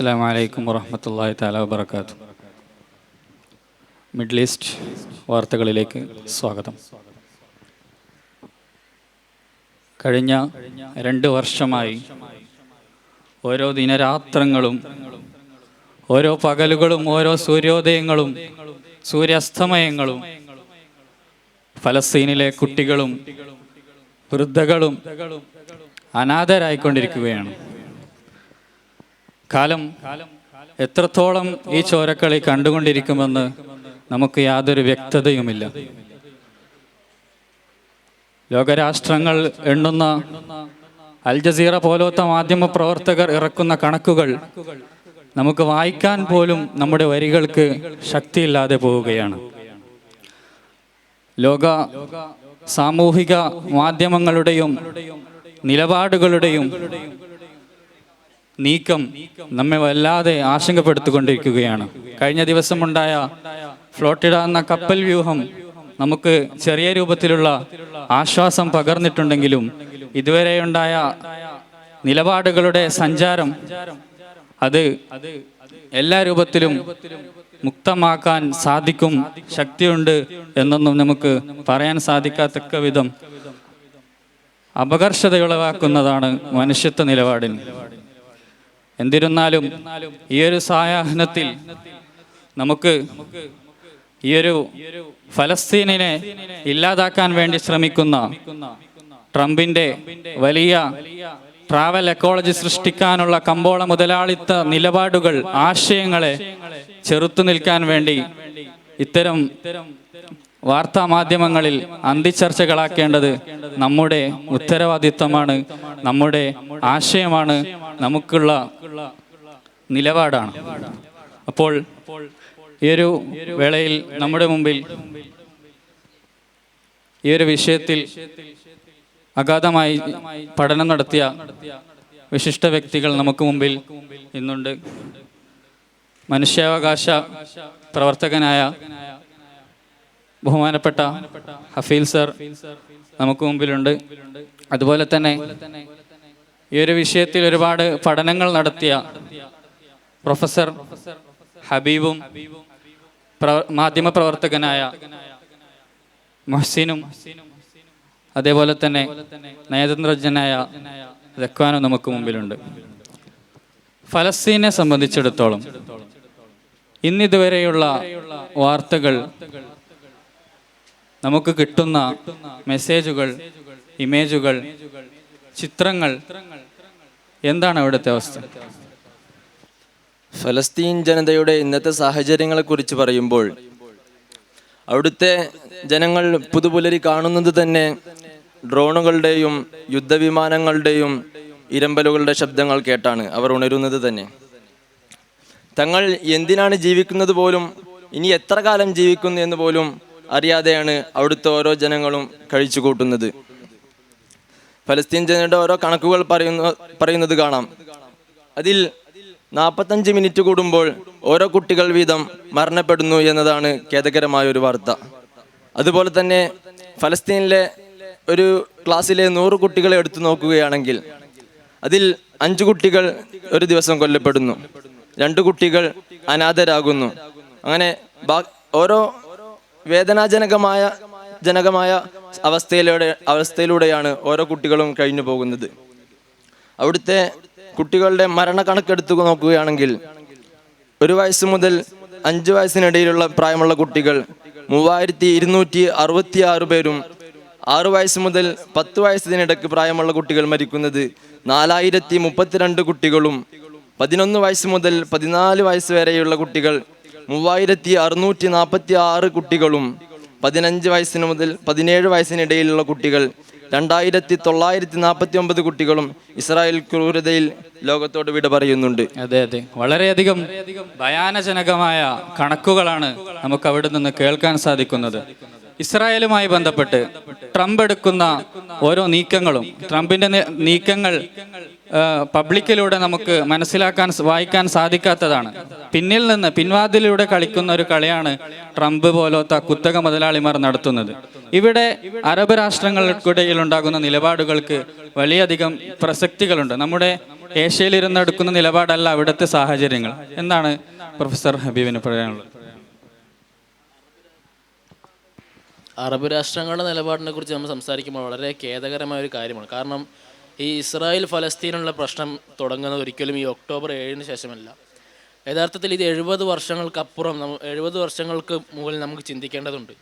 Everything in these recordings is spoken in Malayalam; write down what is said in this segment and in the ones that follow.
അസ്സാം വലൈക്കും വറഹമത്തല്ലാഹി താല വബർക്കാത്തു മിഡിൽ ഈസ്റ്റ് വാർത്തകളിലേക്ക് സ്വാഗതം. കഴിഞ്ഞ രണ്ട് വർഷമായി ഓരോ ദിനരാത്രങ്ങളും ഓരോ പകലുകളും ഓരോ സൂര്യോദയങ്ങളും സൂര്യാസ്തമയങ്ങളും ഫലസ്തീനിലെ കുട്ടികളും വൃദ്ധകളും അനാഥരായിക്കൊണ്ടിരിക്കുകയാണ്. കാലം എത്രത്തോളം ഈ ചോരക്കളി കണ്ടുകൊണ്ടിരിക്കുമെന്ന് നമുക്ക് യാതൊരു വ്യക്തതയുമില്ല. ലോകരാഷ്ട്രങ്ങൾ എണ്ണുന്ന അൽ ജസീറ പോലത്തെ മാധ്യമ പ്രവർത്തകർ ഇറക്കുന്ന കണക്കുകൾ നമുക്ക് വായിക്കാൻ പോലും നമ്മുടെ വരികൾക്ക് ശക്തിയില്ലാതെ പോവുകയാണ്. ലോക സാമൂഹിക മാധ്യമങ്ങളുടെയും നിലപാടുകളുടെയും നീക്കം നമ്മെ വല്ലാതെ ആശങ്കപ്പെടുത്തിക്കൊണ്ടിരിക്കുകയാണ്. കഴിഞ്ഞ ദിവസമുണ്ടായ ഫ്ലോട്ടിഡ എന്ന കപ്പൽ വ്യൂഹം നമുക്ക് ചെറിയ രൂപത്തിലുള്ള ആശ്വാസം പകർന്നിട്ടുണ്ടെങ്കിലും ഇതുവരെയുണ്ടായ നിലപാടുകളുടെ സഞ്ചാരം അത് എല്ലാ രൂപത്തിലും മുക്തമാക്കാൻ സാധിക്കും ശക്തിയുണ്ട് എന്നൊന്നും നമുക്ക് പറയാൻ സാധിക്കാത്തക്ക വിധം അപകർഷതയുളവാക്കുന്നതാണ് മനുഷ്യത്വ നിലപാടിന്. എന്നിരുന്നാലും ഈ ഒരു സായാഹ്നത്തിൽ നമുക്ക് ഈ ഒരു ഫലസ്തീനിനെ ഇല്ലാതാക്കാൻ വേണ്ടി ശ്രമിക്കുന്ന ട്രംപിന്റെ വലിയ ട്രാവൽ എക്കോളജി സൃഷ്ടിക്കാനുള്ള കമ്പോള മുതലാളിത്ത നിലപാടുകൾ ആശയങ്ങളെ ചെറുത്തു നിൽക്കാൻ വേണ്ടി ഇത്തരം വാർത്താ മാധ്യമങ്ങളിൽ അന്തിച്ചർച്ചകളാക്കേണ്ടത് നമ്മുടെ ഉത്തരവാദിത്തമാണ് നമ്മുടെ ആശയമാണ് നമുക്കുള്ള നിലപാടാണ്. അപ്പോൾ ഈ ഒരു വേളയിൽ നമ്മുടെ മുമ്പിൽ ഈ ഒരു വിഷയത്തിൽ അഗാധമായി പഠനം നടത്തിയ വിശിഷ്ട വ്യക്തികൾ നമുക്ക് മുമ്പിൽ ഇന്നുണ്ട്. മനുഷ്യാവകാശ പ്രവർത്തകനായ ബഹുമാനപ്പെട്ട ഹഫീൽ സർ നമുക്ക് മുമ്പിലുണ്ട്. അതുപോലെ തന്നെ ഈ ഒരു വിഷയത്തിൽ ഒരുപാട് പഠനങ്ങൾ നടത്തിയ പ്രൊഫസർ ഹബീബും മാധ്യമ മാധ്യമപ്രവർത്തകനായ മൊഹ്സിനും അതേപോലെ തന്നെ നയതന്ത്രജ്ഞനായ ദക്വാനും നമുക്ക് മുമ്പിലുണ്ട്. ഫലസ്തീനെ സംബന്ധിച്ചിടത്തോളം ഇന്നിതുവരെയുള്ള വാർത്തകൾ നമുക്ക് കിട്ടുന്ന മെസ്സേജുകൾ ഇമേജുകൾ ചിത്രങ്ങൾ. എന്താണ് അവിടുത്തെ അവസ്ഥ? ഫലസ്തീൻ ജനതയുടെ ഇന്നത്തെ സാഹചര്യങ്ങളെക്കുറിച്ച് പറയുമ്പോൾ അവിടുത്തെ ജനങ്ങൾ പുതുപുലരി കാണുന്നത് തന്നെ ഡ്രോണുകളുടെയും യുദ്ധവിമാനങ്ങളുടെയും ഇരമ്പലുകളുടെ ശബ്ദങ്ങൾ കേട്ടാണ് അവർ ഉണരുന്നത് തന്നെ. തങ്ങൾ എന്തിനാണ് ജീവിക്കുന്നത് പോലും ഇനി എത്ര കാലം ജീവിക്കുന്നു എന്ന് പോലും അറിയാതെയാണ് അവിടുത്തെ ഓരോ ജനങ്ങളും കഴിച്ചു കൂട്ടുന്നത്. ഫലസ്തീൻ ജനതയുടെ ഓരോ കണക്കുകൾ പറയുന്ന പറയുന്നത് കാണാം. അതിൽ നാൽപ്പത്തഞ്ച് മിനിറ്റ് കൂടുമ്പോൾ ഓരോ കുട്ടികൾ വീതം മരണപ്പെടുന്നു എന്നതാണ് ഖേദകരമായ ഒരു വാർത്ത. അതുപോലെ തന്നെ ഫലസ്തീനിലെ ഒരു ക്ലാസ്സിലെ നൂറ് കുട്ടികളെ എടുത്തു നോക്കുകയാണെങ്കിൽ അതിൽ അഞ്ച് കുട്ടികൾ ഒരു ദിവസം കൊല്ലപ്പെടുന്നു. രണ്ട് കുട്ടികൾ അനാഥരാകുന്നു. അങ്ങനെ ഓരോ വേദനാജനകമായ ജനകമായ അവസ്ഥയിലൂടെ അവസ്ഥയിലൂടെയാണ് ഓരോ കുട്ടികളും കഴിഞ്ഞു പോകുന്നത്. അവിടുത്തെ കുട്ടികളുടെ മരണ കണക്കെടുത്ത് നോക്കുകയാണെങ്കിൽ ഒരു വയസ്സ് മുതൽ അഞ്ച് വയസ്സിനിടയിലുള്ള പ്രായമുള്ള കുട്ടികൾ മൂവായിരത്തി ഇരുന്നൂറ്റി അറുപത്തി ആറ് പേരും ആറ് വയസ്സ് മുതൽ പത്ത് വയസ്സിനിടയ്ക്ക് പ്രായമുള്ള കുട്ടികൾ മരിക്കുന്നത് നാലായിരത്തി മുപ്പത്തിരണ്ട് കുട്ടികളും പതിനൊന്ന് വയസ്സ് മുതൽ പതിനാല് വയസ്സ് വരെയുള്ള കുട്ടികൾ മൂവായിരത്തി അറുന്നൂറ്റി നാൽപ്പത്തി ആറ് കുട്ടികളും പതിനഞ്ച് വയസ്സിന് മുതൽ പതിനേഴ് വയസ്സിനിടയിലുള്ള കുട്ടികൾ രണ്ടായിരത്തി തൊള്ളായിരത്തി നാൽപ്പത്തി ഒമ്പത് കുട്ടികളും ഇസ്രായേൽ ക്രൂരതയിൽ ലോകത്തോട് വിട പറയുന്നുണ്ട്. അതെ അതെ. വളരെയധികം ഭയാനജനകമായ കണക്കുകളാണ് നമുക്ക് അവിടെ നിന്ന് കേൾക്കാൻ സാധിക്കുന്നത്. ഇസ്രായേലുമായി ബന്ധപ്പെട്ട് ട്രംപ് എടുക്കുന്ന ഓരോ നീക്കങ്ങളും ട്രംപിന്റെ നീക്കങ്ങൾ പബ്ലിക്കിലൂടെ നമുക്ക് മനസ്സിലാക്കാൻ വായിക്കാൻ സാധിക്കാത്തതാണ്. പിന്നിൽ നിന്ന് പിൻവാതിലൂടെ കളിക്കുന്ന ഒരു കളിയാണ് ട്രംപ് പോലത്തെ കുത്തക മുതലാളിമാർ നടത്തുന്നത്. ഇവിടെ അറബ് രാഷ്ട്രങ്ങൾക്കിടയിൽ ഉണ്ടാകുന്ന നിലപാടുകൾക്ക് വലിയധികം പ്രസക്തികളുണ്ട്. നമ്മുടെ ഏഷ്യയിൽ എടുക്കുന്ന നിലപാടല്ല അവിടുത്തെ സാഹചര്യങ്ങൾ. എന്താണ് പ്രൊഫസർ ഹബീബിന് പറയാനുള്ളത്? അറബ് രാഷ്ട്രങ്ങളുടെ നിലപാടിനെ കുറിച്ച് നമ്മൾ സംസാരിക്കുമ്പോൾ വളരെ ഖേദകരമായ ഒരു കാര്യമാണ്. കാരണം ഈ ഇസ്രായേൽ ഫലസ്തീനുള്ള പ്രശ്നം തുടങ്ങുന്നത് ഒരിക്കലും ഈ ഒക്ടോബർ ഏഴിന് ശേഷമല്ല. യഥാർത്ഥത്തിൽ ഇത് എഴുപത് വർഷങ്ങൾക്കപ്പുറം എഴുപത് വർഷങ്ങൾക്ക് മുകളിൽ നമുക്ക് ചിന്തിക്കേണ്ടതുണ്ട്.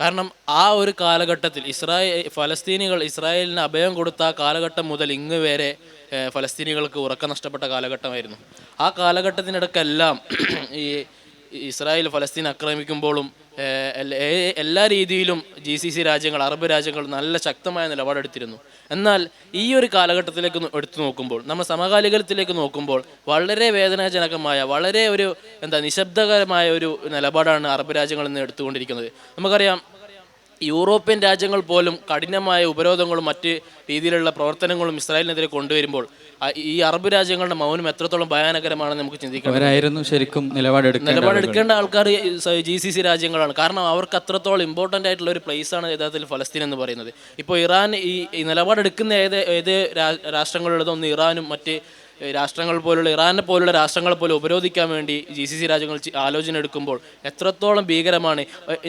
കാരണം ആ ഒരു കാലഘട്ടത്തിൽ ഇസ്രായേൽ ഫലസ്തീനികൾ ഇസ്രായേലിന് അഭയം കൊടുത്ത ആ കാലഘട്ടം മുതൽ ഇങ്ങ് വരെ ഫലസ്തീനികൾക്ക് ഉറക്കം നഷ്ടപ്പെട്ട കാലഘട്ടമായിരുന്നു. ആ കാലഘട്ടത്തിനിടക്കെല്ലാം ഈ ഇസ്രായേൽ ഫലസ്തീൻ ആക്രമിക്കുമ്പോഴും എല്ല- രീതിയിലും ജി സി സി രാജ്യങ്ങൾ അറബ് രാജ്യങ്ങൾ നല്ല ശക്തമായ നിലപാടെടുത്തിരുന്നു. എന്നാൽ ഈ ഒരു കാലഘട്ടത്തിലേക്ക് എടുത്തു നോക്കുമ്പോൾ നമ്മൾ സമകാലികത്തിലേക്ക് നോക്കുമ്പോൾ വളരെ വേദനാജനകമായ വളരെ ഒരു എന്താ നിശബ്ദകരമായ ഒരു നിലപാടാണ് അറബ് രാജ്യങ്ങളിൽ നിന്ന് എടുത്തുകൊണ്ടിരിക്കുന്നത്. നമുക്കറിയാം യൂറോപ്യൻ രാജ്യങ്ങൾ പോലും കഠിനമായ ഉപരോധങ്ങളും മറ്റ് രീതിയിലുള്ള പ്രവർത്തനങ്ങളും ഇസ്രായേലിനെതിരെ കൊണ്ടുവരുമ്പോൾ ഈ അറബ് രാജ്യങ്ങളുടെ മൗനം എത്രത്തോളം ഭയാനകരമാണെന്ന് നമുക്ക് ചിന്തിക്കാം. ശരിക്കും നിലപാടെടുക്കേണ്ട ആൾക്കാർ ജി സി സി രാജ്യങ്ങളാണ്. കാരണം അവർക്ക് അത്രത്തോളം ഇമ്പോർട്ടന്റ് ആയിട്ടുള്ള ഒരു പ്ലേസ് ആണ് യഥാർത്ഥത്തിൽ ഫലസ്തീൻ എന്ന് പറയുന്നത്. ഇപ്പോൾ ഇറാൻ ഈ നിലപാടെടുക്കുന്ന ഏത് ഏത് രാഷ്ട്രങ്ങളുള്ളതൊന്ന് ഇറാനും മറ്റ് രാഷ്ട്രങ്ങൾ പോലുള്ള ഇറാനെ പോലുള്ള രാഷ്ട്രങ്ങളെ പോലെ ഉപരോധിക്കാൻ വേണ്ടി ജി സി സി രാജ്യങ്ങൾ ആലോചന എടുക്കുമ്പോൾ എത്രത്തോളം ഭീകരമാണ്.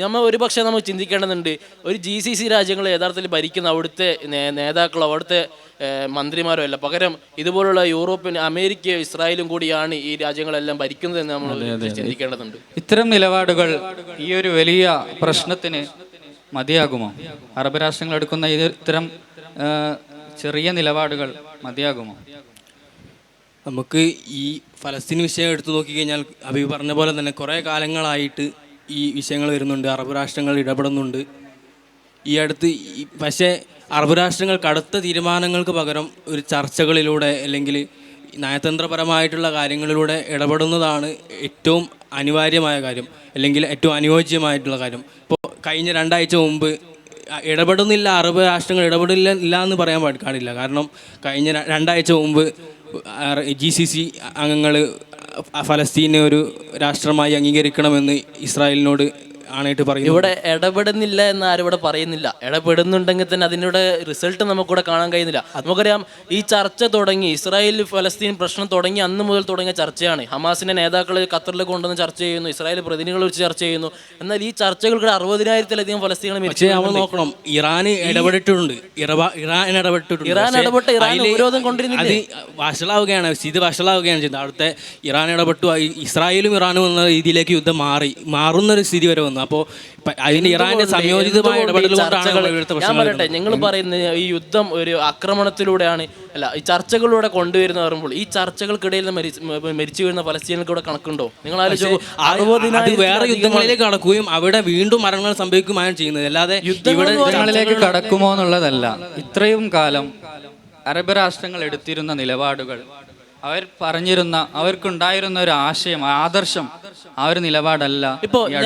നമ്മൾ ഒരുപക്ഷെ നമ്മൾ ചിന്തിക്കേണ്ടതുണ്ട് ഒരു ജി സി സി രാജ്യങ്ങൾ യഥാർത്ഥത്തിൽ ഭരിക്കുന്ന അവിടുത്തെ നേതാക്കളോ അവിടുത്തെ മന്ത്രിമാരോ അല്ല. പകരം ഇതുപോലുള്ള യൂറോപ്യൻ അമേരിക്കയോ ഇസ്രായേലും കൂടിയാണ് ഈ രാജ്യങ്ങളെല്ലാം ഭരിക്കുന്നത് എന്ന് നമ്മൾ ചിന്തിക്കേണ്ടതുണ്ട്. ഇത്തരം നിലപാടുകൾ ഈ ഒരു വലിയ പ്രശ്നത്തിന് മതിയാകുമോ? അറബ് രാഷ്ട്രങ്ങൾ എടുക്കുന്ന ഇത്തരം ചെറിയ നിലപാടുകൾ മതിയാകുമോ? നമുക്ക് ഈ ഫലസ്തീൻ വിഷയം എടുത്തു നോക്കിക്കഴിഞ്ഞാൽ അബി പറഞ്ഞ പോലെ തന്നെ കുറേ കാലങ്ങളായിട്ട് ഈ വിഷയങ്ങൾ വരുന്നുണ്ട് അറബ് രാഷ്ട്രങ്ങൾ ഇടപെടുന്നുണ്ട്. ഈ അടുത്ത് പക്ഷേ അറബ് രാഷ്ട്രങ്ങൾ കടുത്ത തീരുമാനങ്ങൾക്ക് പകരം ഒരു ചർച്ചകളിലൂടെ അല്ലെങ്കിൽ നയതന്ത്രപരമായിട്ടുള്ള കാര്യങ്ങളിലൂടെ ഇടപെടുന്നതാണ് ഏറ്റവും അനിവാര്യമായ കാര്യം അല്ലെങ്കിൽ ഏറ്റവും അനുയോജ്യമായിട്ടുള്ള കാര്യം. ഇപ്പോൾ കഴിഞ്ഞ രണ്ടാഴ്ച മുമ്പ് ഇടപെടുന്നില്ല അറബ് രാഷ്ട്രങ്ങൾ ഇടപെടില്ല ഇല്ല എന്ന് പറയാൻ പാടില്ല കാരണം കഴിഞ്ഞ രണ്ടാഴ്ച മുമ്പ് ജി സി സി അംഗങ്ങൾ ഫലസ്തീനെ ഒരു രാഷ്ട്രമായി അംഗീകരിക്കണമെന്ന് ഇസ്രായേലിനോട് ആണായിട്ട് പറയുന്നു ഇവിടെ ഇടപെടുന്നില്ല എന്ന് ആരും ഇവിടെ പറയുന്നില്ല. ഇടപെടുന്നുണ്ടെങ്കിൽ തന്നെ അതിനുള്ള റിസൾട്ട് നമുക്കിവിടെ കാണാൻ കഴിയുന്നില്ല. നമുക്കറിയാം ഈ ചർച്ച തുടങ്ങി ഇസ്രായേൽ ഫലസ്തീൻ പ്രശ്നം തുടങ്ങി അന്ന് മുതൽ തുടങ്ങിയ ചർച്ചയാണ്. ഹമാസിന്റെ നേതാക്കൾ ഖത്തറിൽ കൊണ്ടുവന്ന് ചർച്ച ചെയ്യുന്നു ഇസ്രായേൽ പ്രതിനിധികൾ വെച്ച് ചർച്ച ചെയ്യുന്നു. എന്നാൽ ഈ ചർച്ചകൾക്ക് അറുപതിനായിരത്തിലധികം ഫലസ്തീനുകൾ പക്ഷേ നമ്മൾ നോക്കണം ഇറാൻ ഇടപെട്ടിട്ടുണ്ട്. ഇറാൻ ഇടപെട്ടിട്ടുണ്ട്. ഇറാൻ ഇടപെട്ട് ഇറാൻ ഉപരോധം കൊണ്ടിരുന്നില്ലേ? വഷളാവുകയാണ് സ്ഥിതി വഷളാവുകയാണ് ചെയ്തത്. അവിടുത്തെ ഇറാൻ ഇടപെട്ടു ഇസ്രായേലും ഇറാനും എന്ന രീതിയിലേക്ക് യുദ്ധം മാറി മാറുന്ന ഒരു സ്ഥിതി വരെ വന്നു. അപ്പോൾ അതിന് ഇറാന്റെ സംയോജിതമായ ഇടപെടൽ ഈ കൊണ്ടാണ് ഞാൻ പറയട്ടെ നിങ്ങൾ പറയുന്ന ഈ യുദ്ധം ഒരു ആക്രമണത്തിലൂടെയാണ് അല്ല ഈ ചർച്ചകളിലൂടെ കൊണ്ടുവരുന്ന പറയുമ്പോൾ ഈ ചർച്ചകൾക്കിടയിൽ മരിച്ച് മരിച്ചു വീഴുന്ന ഫലസ്തീനുകൾക്ക് ഇവിടെ കണക്കുണ്ടോ? നിങ്ങൾ ആലോചിച്ചു വേറെ യുദ്ധങ്ങളിലേക്ക് കടക്കുകയും അവിടെ വീണ്ടും മരണങ്ങൾ സംഭവിക്കുകയാണ് ചെയ്യുന്നത്. അല്ലാതെ ഇവിടെ യുദ്ധങ്ങളിലേക്ക് കടക്കുമോ എന്നുള്ളതല്ല. ഇത്രയും കാലം അറബ് രാഷ്ട്രങ്ങൾ എടുത്തിരുന്ന നിലപാടുകൾ അവർ പറഞ്ഞിരുന്ന അവർക്കുണ്ടായിരുന്ന ഒരു ആശയം ആദർശം ആ ഒരു നിലപാടല്ല ഇപ്പോ ഞാൻ-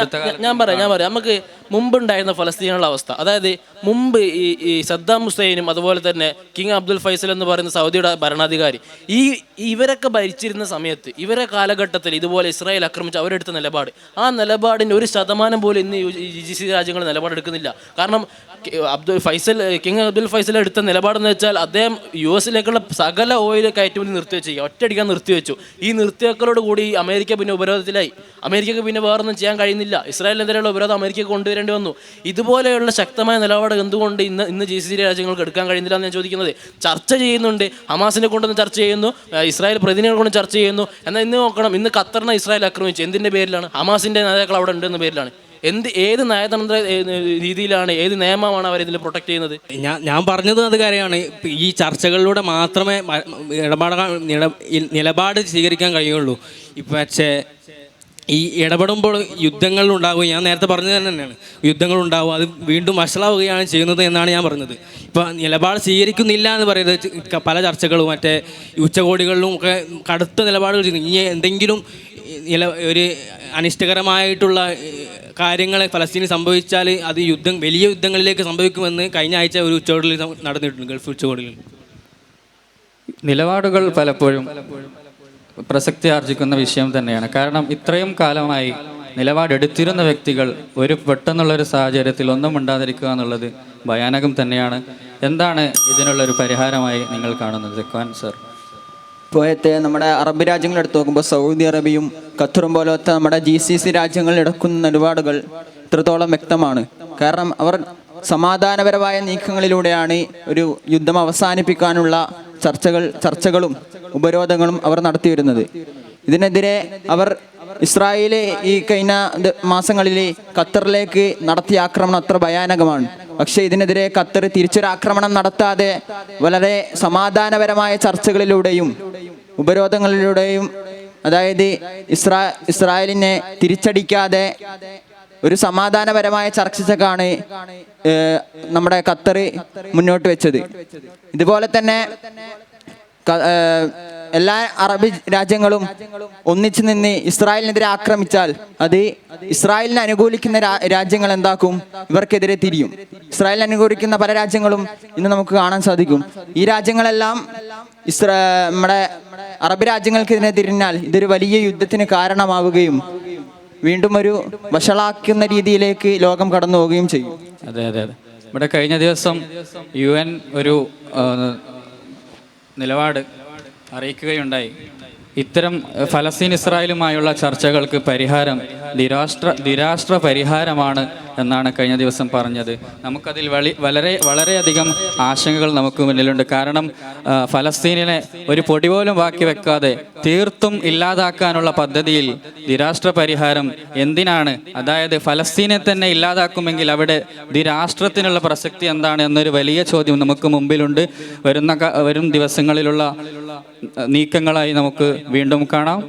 പറയാം ഞാൻ പറയാം. നമുക്ക് മുമ്പുണ്ടായിരുന്ന ഫലസ്തീനുള്ള അവസ്ഥ. അതായത് മുമ്പ് ഈ ഈ സദ്ദാം ഹുസൈനും അതുപോലെ തന്നെ കിങ് അബ്ദുൽ ഫൈസൽ എന്ന് പറയുന്ന സൗദിയുടെ ഭരണാധികാരി ഈ ഇവരൊക്കെ ഭരിച്ചിരുന്ന സമയത്ത് ഇവരെ കാലഘട്ടത്തിൽ ഇതുപോലെ ഇസ്രായേൽ ആക്രമിച്ച് അവരെടുത്ത നിലപാട് ആ നിലപാടിന് ഒരു ശതമാനം പോലും ഇന്ന് ജി സി രാജ്യങ്ങൾ നിലപാടെടുക്കുന്നില്ല. കാരണം Abdul Faisal king Abdul Faisal എടുത്ത നിലപാടെന്ന് വെച്ചാൽ അദ്ദേഹം യു എസിലേക്കുള്ള സകല ഓയിൽ കയറ്റുമതി നിർത്തിവെച്ചു ഒറ്റയടിക്കാൻ നിർത്തിവെച്ചു. ഈ നിർത്തിവെക്കലോട് കൂടി അമേരിക്ക പിന്നെ ഉപരോധത്തിലായി. അമേരിക്കക്ക് പിന്നെ വേറൊന്നും ചെയ്യാൻ കഴിയുന്നില്ല. ഇസ്രായേലിനെതിരെയുള്ള ഉപരോധം അമേരിക്ക കൊണ്ടുവരേണ്ടി വന്നു. ഇതുപോലെയുള്ള ശക്തമായ നിലപാട് എന്തുകൊണ്ട് ഇന്ന് ഇന്ന് ജി സി രാജ്യങ്ങൾക്ക് എടുക്കാൻ കഴിയുന്നില്ല എന്ന് ഞാൻ ചോദിക്കുന്നത്. ചർച്ച ചെയ്യുന്നുണ്ട്. ഹമാസിനെ കൊണ്ടൊന്ന് ചർച്ച ചെയ്യുന്നു. ഇസ്രായേൽ പ്രതിനിധികളെ കൊണ്ട് ചർച്ച ചെയ്യുന്നു. എന്നാൽ ഇന്ന് നോക്കണം. ഇന്ന് ഖത്തറിനെ ഇസ്രായേൽ ആക്രമിച്ചു. എന്തിന്റെ പേരിലാണ്? ഹമാസിന്റെ നേതാക്കൾ അവിടെ ഉണ്ടെന്ന പേരിലാണ്. എന്ത് ഏത് നയതന്ത്ര രീതിയിലാണ് ഏത് നിയമമാണ് അവർ ഇതിൽ പ്രൊട്ടക്ട് ചെയ്യുന്നത്? ഞാൻ ഞാൻ പറഞ്ഞത് അത് കാര്യമാണ്. ഈ ചർച്ചകളിലൂടെ മാത്രമേ ഇടപാട് നിലപാട് സ്വീകരിക്കാൻ കഴിയുള്ളൂ. ഇപ്പം പക്ഷേ ഈ ഇടപെടുമ്പോൾ യുദ്ധങ്ങൾ ഉണ്ടാകും ഞാൻ നേരത്തെ പറഞ്ഞത് തന്നെയാണ്. യുദ്ധങ്ങൾ ഉണ്ടാവും അത് വീണ്ടും വഷളാവുകയാണ് ചെയ്യുന്നത് എന്നാണ് ഞാൻ പറഞ്ഞത്. ഇപ്പം നിലപാട് സ്വീകരിക്കുന്നില്ല എന്ന് പറയുന്നത് പല ചർച്ചകളും മറ്റേ ഉച്ചകോടികളിലും ഒക്കെ കടുത്ത നിലപാടുകൾ ചെയ്യുന്നു. ഇനി എന്തെങ്കിലും നില ഒരു അനിഷ്ടകരമായിട്ടുള്ള കാര്യങ്ങൾ ഫലസ്തീനിൽ സംഭവിച്ചാൽ അത് യുദ്ധം വലിയ യുദ്ധങ്ങളിലേക്ക് സംഭവിക്കുമെന്ന് കഴിഞ്ഞ ആഴ്ച ഒരു ഉച്ചകോടിയിൽ നടന്നിട്ടുണ്ട് ഗൾഫ് ഉച്ചകോടിയിൽ. നിലപാടുകൾ പലപ്പോഴും പ്രസക്തി ആർജിക്കുന്ന വിഷയം തന്നെയാണ്. കാരണം ഇത്രയും കാലമായി നിലപാടെടുത്തിരുന്ന വ്യക്തികൾ ഒരു പെട്ടെന്നുള്ളൊരു സാഹചര്യത്തിൽ ഒന്നും ഉണ്ടാതിരിക്കുക എന്നുള്ളത് ഭയാനകം തന്നെയാണ്. എന്താണ് ഇതിനുള്ളൊരു പരിഹാരമായി നിങ്ങൾ കാണുന്നത് ഖാൻ സർ? ഇപ്പോഴത്തെ നമ്മുടെ അറബ് രാജ്യങ്ങൾ എടുത്തു നോക്കുമ്പോൾ സൗദി അറേബ്യയും ഖത്തറും പോലത്തെ നമ്മുടെ ജി സി സി രാജ്യങ്ങളിൽ എടുക്കുന്ന നിലപാടുകൾ ഇത്രത്തോളം വ്യക്തമാണ്. കാരണം അവർ സമാധാനപരമായ നീക്കങ്ങളിലൂടെയാണ് ഒരു യുദ്ധം അവസാനിപ്പിക്കാനുള്ള ചർച്ചകൾ ചർച്ചകളും ഉപരോധങ്ങളും അവർ നടത്തി വരുന്നത് ഇതിനെതിരെ അവർ ഇസ്രായേൽ ഈ കഴിഞ്ഞ മാസങ്ങളിൽ ഖത്തറിലേക്ക് നടത്തിയ ആക്രമണം അത്ര ഭയാനകമാണ്. പക്ഷേ ഇതിനെതിരെ ഖത്തർ തിരിച്ചൊരാക്രമണം നടത്താതെ വളരെ സമാധാനപരമായ ചർച്ചകളിലൂടെയും ഉപരോധങ്ങളിലൂടെയും അതായത് ഇസ്രാ ഇസ്രായേലിനെ തിരിച്ചടിക്കാതെ ഒരു സമാധാനപരമായ ചർച്ചക്കാണ് നമ്മുടെ ഖത്തർ മുന്നോട്ട് വെച്ചത്. ഇതുപോലെ തന്നെ എല്ലാ അറബി രാജ്യങ്ങളും ഒന്നിച്ചു നിന്ന് ഇസ്രായേലിനെതിരെ ആക്രമിച്ചാൽ അത് ഇസ്രായേലിനെ അനുകൂലിക്കുന്ന രാജ്യങ്ങൾ എന്താക്കും? ഇവർക്കെതിരെ തിരിയും. ഇസ്രായേലിനെ അനുകൂലിക്കുന്ന പല രാജ്യങ്ങളും ഇന്ന് നമുക്ക് കാണാൻ സാധിക്കും. ഈ രാജ്യങ്ങളെല്ലാം ഇസ്രാ നമ്മുടെ അറബ് രാജ്യങ്ങൾക്കെതിരെ തിരിഞ്ഞാൽ ഇതൊരു വലിയ യുദ്ധത്തിന് കാരണമാവുകയും വീണ്ടും ഒരു വഷളാക്കുന്ന രീതിയിലേക്ക് ലോകം കടന്നു പോവുകയും ചെയ്യും. അതെ അതെ അതെ. ഇവിടെ കഴിഞ്ഞ ദിവസം യു എൻ ഒരു നിലപാട് അറിയിക്കുകയുണ്ടായി. ഇത്തരം ഫലസ്തീൻ ഇസ്രായേലുമായുള്ള ചർച്ചകൾക്ക് പരിഹാരം ദിരാഷ്ട്ര ദിരാഷ്ട്ര പരിഹാരമാണ് എന്നാണ് കഴിഞ്ഞ ദിവസം പറഞ്ഞത്. നമുക്കതിൽ വളി വളരെ വളരെയധികം ആശങ്കകൾ നമുക്ക് മുന്നിലുണ്ട്. കാരണം ഫലസ്തീനിനെ ഒരു പൊടി പോലും ബാക്കി വെക്കാതെ തീർത്തും ഇല്ലാതാക്കാനുള്ള പദ്ധതിയിൽ ദിരാഷ്ട്ര പരിഹാരം എന്തിനാണ്? അതായത് ഫലസ്തീനെ തന്നെ ഇല്ലാതാക്കുമെങ്കിൽ അവിടെ ദിരാഷ്ട്രത്തിനുള്ള പ്രസക്തി എന്താണ് എന്നൊരു വലിയ ചോദ്യം നമുക്ക് മുമ്പിലുണ്ട്. വരുന്ന വരും ദിവസങ്ങളിലുള്ള നീക്കങ്ങളായി നമുക്ക് വീണ്ടും കാണാം.